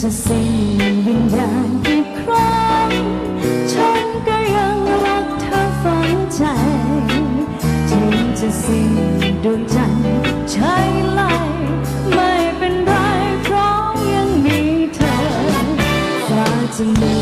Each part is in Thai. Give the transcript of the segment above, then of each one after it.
จะสิ้นวิญญาณอีกครั้ง ฉันก็ยังรักเธอฝังใจถึงจะสิ้นดวงใจใช่ไหมไม่เป็นไรเพราะยังมีเธอฟ้าจะมี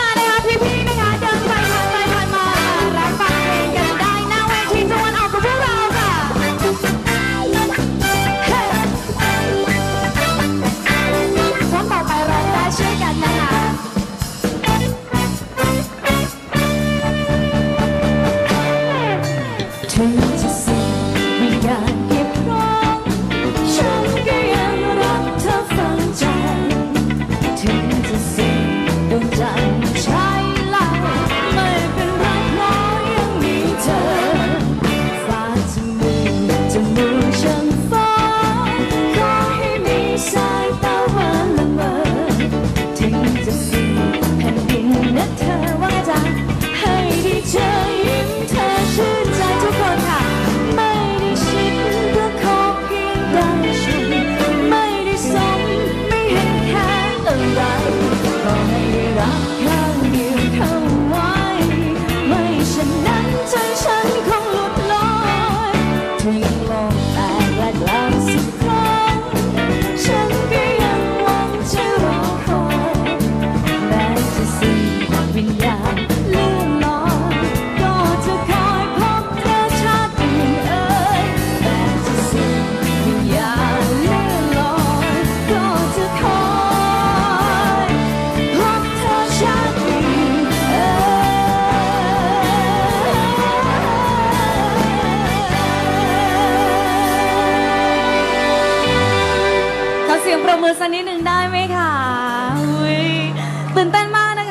最伤 ปรบมือสักนิดหนึ่งได้ไหมคะตื่นเต้นมากนะคะ